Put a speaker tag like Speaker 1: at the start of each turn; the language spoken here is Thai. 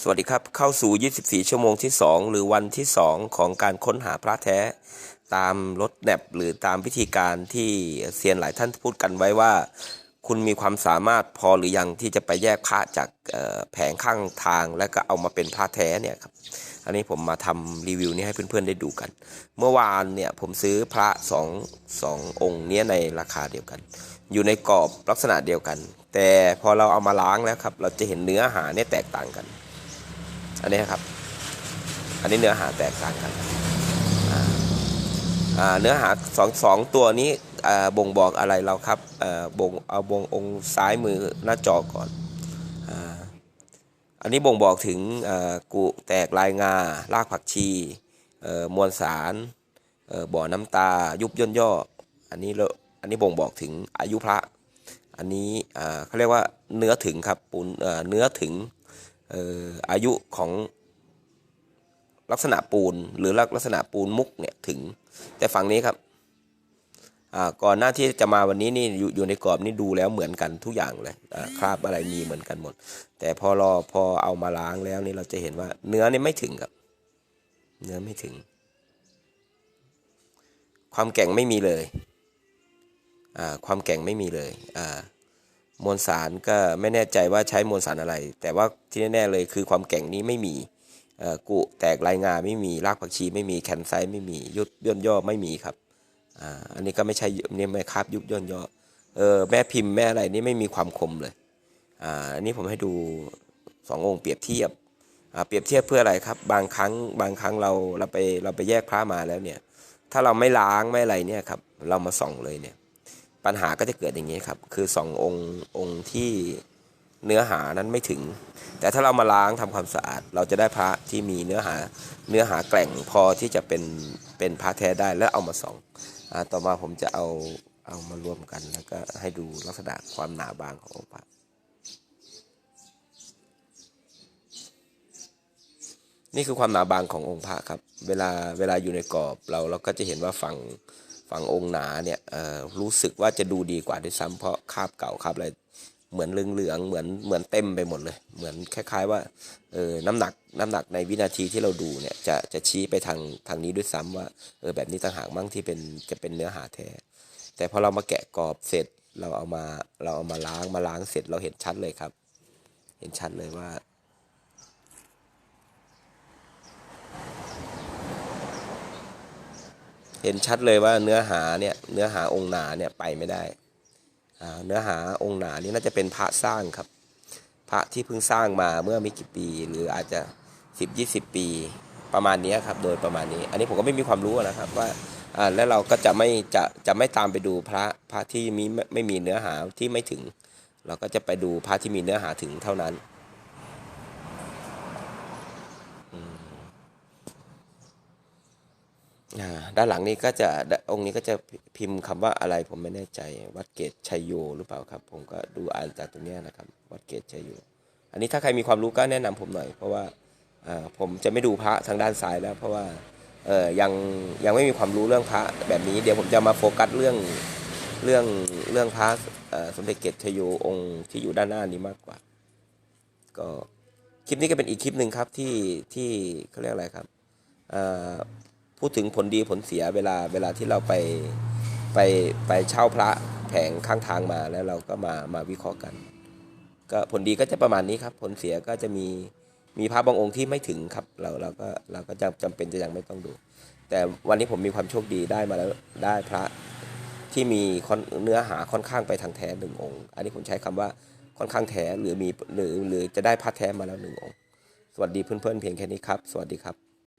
Speaker 1: สวัสดีครับ เข้าสู่ 24 ชั่วโมงที่ 2 หรือวันที่ 2 ของการค้นหาพระแท้ ตามรถแนบหรือตามวิธีการที่เซียนหลายท่านพูดกันไว้ว่า คุณมีความสามารถพอหรือยังที่จะไปแยกพระจากแผงข้างทาง แล้วก็เอามาเป็นพระแท้เนี่ยครับอันนี้ผมมาทำรีวิวนี้ให้เพื่อนๆได้ดูกัน เมื่อวานเนี่ยผมซื้อพระสองสององค์เนี้ยในราคาเดียวกัน อยู่ในกรอบลักษณะเดียวกัน แต่พอเราเอามาล้างแล้วครับ เราจะเห็นเนื้อหาเนี่ยแตกต่างกัน อันนี้ครับ อันนี้เนื้อหาแตกต่างกันเนื้อหาสองสองตัวนี้บ่งบอกอะไรเราครับเอ่อบ่งเอาบ่งองค์ซ้ายมือหน้าจอก่อนอ,อันนี้บ่งบอกถึงกุแตกลายงา รากผักชีมวลสารบ่อน้ำตายุบย่นย่อ อันนี้อันนี้บ่งบอกถึงอายุพระ อันนี้เขาเรียกว่าเนื้อถึงครับปูนเนื้อถึง อายุของลักษณะปูนหรือลักษณะปูนมุกเนี่ยถึง แต่ฝั่งนี้ครับก่อนหน้าที่จะมาวันนี้นี่อยู่อยู่ในกรอบนี่ดูแล้วเหมือนกันทุกอย่างเลยคราบอะไรมีเหมือนกันหมด แต่พอรอพอเอามาล้างแล้วนี่เราจะเห็นว่าเนื้อนี่ไม่ถึงครับ เนื้อไม่ถึง ความแก่งไม่มีเลยความแก่งไม่มีเลยอ่า มวลสารก็ไม่แน่ใจว่าใช้มวลสารอะไร แต่ว่าที่แน่ๆเลยคือความแก่งนี้ไม่มีกุแตกลายงาไม่มีรากผักชีไม่มีแคนไซไม่มียุบย่นย่อไม่มีครับอ,อันนี้ก็ไม่ใช่นี่ไม่คาบยุบย่นย่อเออแม่พิมพ์แม่อะไรนี่ไม่มีความคมเลยอ่าอันนี้ผมให้ดูสององค์เปรียบเทียบอ่าเปรียบเทียบเพื่ออะไรครับ บางครั้งบางครั้งเราเราไปเราไปแยกพระมาแล้วเนี่ย ถ้าเราไม่ล้างไม่อะไรเนี่ยครับเรามาส่องเลยเนี่ย ปัญหาก็จะเกิดอย่างนี้ครับ คือสององค์องค์ที่เนื้อหานั้นไม่ถึง แต่ถ้าเรามาล้างทำความสะอาด เราจะได้พระที่มีเนื้อหาเนื้อหาแกร่งพอที่จะเป็นเป็นพระแท้ได้แล้วเอามาส่องอต่อมาผมจะเอาเอามารวมกันแล้วก็ให้ดูลักษณะความหนาบางขององค์พระนี่คือความหนาบางขององค์พระครับ เวลาเวลาอยู่ในกรอบเราเราก็จะเห็นว่าฝั่ง ฝั่งองค์หนาเนี่ยรู้สึกว่าจะดูดีกว่าด้วยซ้ำเพราะคาบเก่าคราบอะไรเหมือนเหลืองๆเหมือนเหมือนเต็มไปหมดเลย เหมือนคล้ายๆว่าเออน้ำหนักน้ำหนักในวินาทีที่เราดูเนี่ยจะจะชี้ไปทางทางนี้ด้วยซ้ำว่าเออแบบนี้ต่างหากมั่งที่เป็นจะเป็นเนื้อหาแท้แต่พอเรามาแกะกรอบเสร็จเราเอามาเราเอามาล้างมาล้างเสร็จเราเห็นชัดเลยครับ เห็นชัดเลยว่า เห็นชัดเลยว่าเนื้อหาเนี่ยเนื้อหาองค์หนาเนี่ยไปไม่ได้เนื้อหาองค์หนานี่น่าจะเป็นพระสร้างครับ พระที่เพิ่งสร้างมาเมื่อไม่กี่ปี หรืออาจจะสิบยี่สิบปีประมาณนี้ครับโดยประมาณนี้ อันนี้ผมก็ไม่มีความรู้นะครับว่าแล้วเราก็จะไม่จะจะไม่ตามไปดูพระพระที่มีไม่มีเนื้อหาที่ไม่ถึง เราก็จะไปดูพระที่มีเนื้อหาถึงเท่านั้น อ่า ด้านหลังนี้ก็จะองค์นี้ก็จะพิมพ์คำว่าอะไรผมไม่แน่ใจ วัดเกตชัยโยหรือเปล่าครับ ผมก็ดูอ่านจากตรงนี้นะครับ วัดเกตชัยโยอันนี้ถ้าใครมีความรู้ก็แนะนำผมหน่อย เพราะว่าผมจะไม่ดูพระทางด้านซ้ายแล้ว เพราะว่ายังยังไม่มีความรู้เรื่องพระแบบนี้เดี๋ยวผมจะมาโฟกัสเรื่องเรื่องเรื่องพระสมเด็จเกตชัยโยองค์ที่อยู่ด้านหน้านี้มากกว่า ก็คลิปนี้ก็เป็นอีกคลิปหนึ่งครับที่ที่เขาเรียกอะไรครับอ่อ พูดถึงผลดีผลเสียเวลาเวลาที่เราไปไปไปเช่าพระแผงข้างทางมาแล้วเราก็มามาวิเคราะห์กัน ก็ผลดีก็จะประมาณนี้ครับ ผลเสียก็จะมีมีพระบางองค์ที่ไม่ถึงครับ เราเราก็เราก็จำจำเป็นจะยังไม่ต้องดู แต่วันนี้ผมมีความโชคดีได้มาแล้วได้พระที่มีเนื้อหาค่อนข้างไปทางแท้หนึ่งองค์ อันนี้ผมใช้คำว่าค่อนข้างแท้หรือมีหรือหรือจะได้พระแท้มาแล้วหนึ่งองค์ สวัสดีเพื่อนๆเพียงแค่นี้ครับ สวัสดีครับ